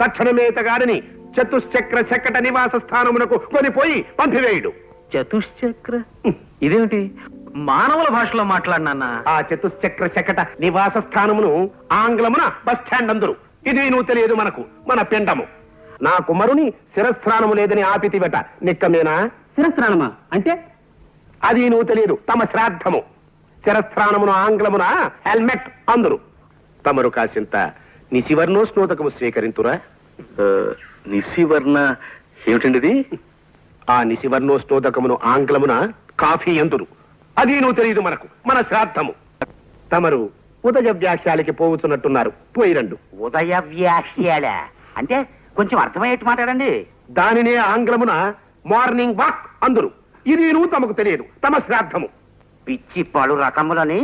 తక్షణమే చతుశ్చక్ర శకట నివాస స్థానమునకు కొనిపోయి పంపివేయుడు. చతుశ్చక్ర? ఇదేమిటి? మానవుల భాషలో మాట్లాడినా ఆ చతుశ్చక్ర శకట నివాస స్థానమును ఆంగ్లమున బస్ స్టాండ్ అందరు. ఇది నువ్వు తెలియదు మనకు మన పిండము. నా కుమారుని శిరస్థానము లేదని ఆపితివట నిక్కమేనా? శిరస్త్రాణమా అంటే? అది నువ్వు తెలియదు తమ శ్రాద్ధము. శిరస్థానమును ఆంగ్లమున హెల్మెట్ అందరు. తమరు కాసింత నిశివర్ణోస్నోదకము స్వీకరింతురా? నిశివర్ణ ఏమిటండి ఆ నిశివర్ణోస్నోదకమును ఆంగ్లమున కాఫీ ఎందురు? అది నువ్వు తెలియదు మనకు మన శ్రాద్ధము. తమరు ఉదయ వ్యాఖ్యాలకి పోవచ్చున్నట్టున్నారు పోయిరండు ఉదయ వ్యాఖ్యాల అంటే కొంచెం అర్థమయ్యేట్టు మాట్లాడండి. దానినే ఆంగ్లమున మార్నింగ్ వాక్ అందరు. ఇది నువ్వు తమకు తెలియదు తమ శ్రాద్ధము. పిచ్చి పలు రకములని